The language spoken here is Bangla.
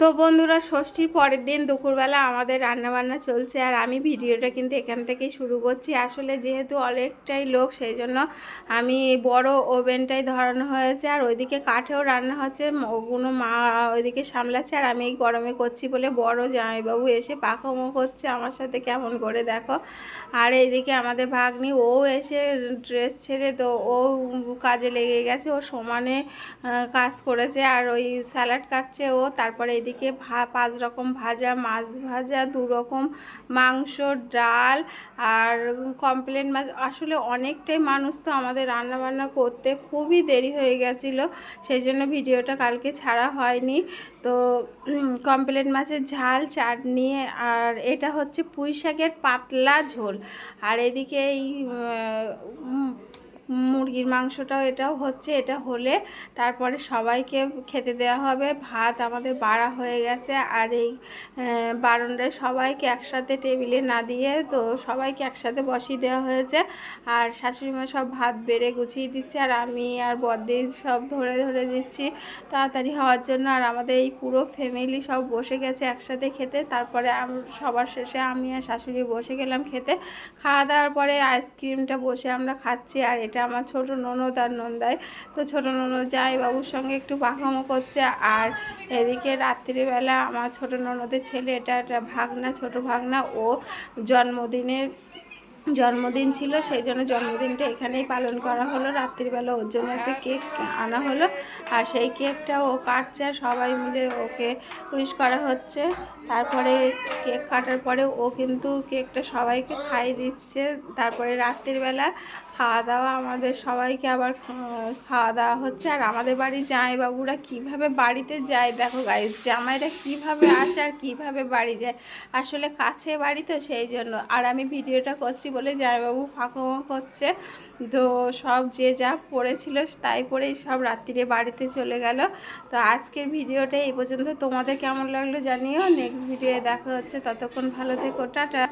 তো বন্ধুরা, ষষ্ঠীর পরের দিন দুপুরবেলা আমাদের রান্নাবান্না চলছে আর আমি ভিডিওটা কিন্তু এখান থেকেই শুরু করছি। আসলে যেহেতু অনেকটাই লোক, সেই জন্য আমি বড় ওভেনটাই ধরানো হয়েছে আর ওইদিকে কাঠেও রান্না হচ্ছে। ওগুলো মা ওইদিকে সামলাচ্ছে আর আমি এই গরমে করছি বলে বড় জামাইবাবু এসে পাকামো করছে আমার সাথে, কেমন করে দেখো। আর এইদিকে আমাদের ভাগ্নি, ও এসে ড্রেস ছেড়ে তো ও কাজে লেগে গেছে, ও সমানে কাজ করেছে আর ওই স্যালাড কাটছে ও, তারপরে এদিকে ভা, পাঁচ রকম ভাজা, মাছ ভাজা, দু রকম মাংস, ডাল আর কমপ্লেন মাছ। আসলে অনেকটাই মানুষ তো আমাদের রান্না বান্না করতে খুবই দেরি হয়ে গেছিল, সেই জন্য ভিডিওটা কালকে ছাড়া হয়নি। তো কমপ্লেন মাছের ঝাল, চাটনি আর এটা হচ্ছে পুঁই শাকের পাতলা ঝোল। আর এদিকে এই মুরগির মাংসটাও এটাও হচ্ছে, এটা হলে তারপরে সবাইকে খেতে দেওয়া হবে। ভাত আমাদের বাড়া হয়ে গেছে আর এই বারণটায় সবাইকে একসাথে টেবিলে না দিয়ে তো সবাইকে একসাথে বসিয়ে দেওয়া হয়েছে। আর শাশুড়ি মা সব ভাত বেড়ে গুছিয়ে দিচ্ছে আর আমি আর বদ্দি সব ধরে ধরে দিচ্ছি তাড়াতাড়ি হওয়ার জন্য। আর আমাদের এই পুরো ফ্যামিলি সব বসে গেছে একসাথে খেতে। তারপরে সবার শেষে আমি আর শাশুড়ি বসে গেলাম খেতে। খাওয়া দাওয়ার পরে আইসক্রিমটা বসে আমরা খাচ্ছি আর এটা আমার ছোট ননদ আর নন্দায় তো ছোট ননদ যাই বাবুর সঙ্গে একটু বাঘামো করছে। আর এদিকে রাত্রিবেলা আমার ছোট ননদের ছেলে এটা একটা ভাগনা, ছোট ভাগনা, ও জন্মদিনের জন্মদিন ছিল, সেই জন্য জন্মদিনটা এখানেই পালন করা হলো। রাত্রিবেলা ওর জন্য একটা কেক আনা হলো আর সেই কেকটা ও কাটছে আর সবাই মিলে ওকে উইশ করা হচ্ছে। তারপরে কেক কাটার পরে ও কিন্তু কেকটা সবাইকে খাইয়ে দিচ্ছে। তারপরে রাত্রিবেলা খাওয়া দাওয়া আমাদের সবাইকে আবার খাওয়া দাওয়া হচ্ছে। আর আমাদের বাড়ির জামাইবাবুরা কীভাবে বাড়িতে যায়, দেখো গাইজ জামাইরা কীভাবে আসে আর কীভাবে বাড়ি যায়। আসলে কাছে বাড়ি তো সেই জন্য। আর আমি ভিডিওটা করছি বলে, জামাইবাবু, ফাঁকমা করছে। তো সব যে যা পড়েছিল তাই পরেই সব রাত্রিরে বাড়িতে চলে গেল। তো আজকের ভিডিওটা এই পর্যন্ত। তোমাদের কেমন লাগল জানিও। নেক্সট ভিডিও দেখা হচ্ছে। ততক্ষণ ভালো থেকো। টাটা।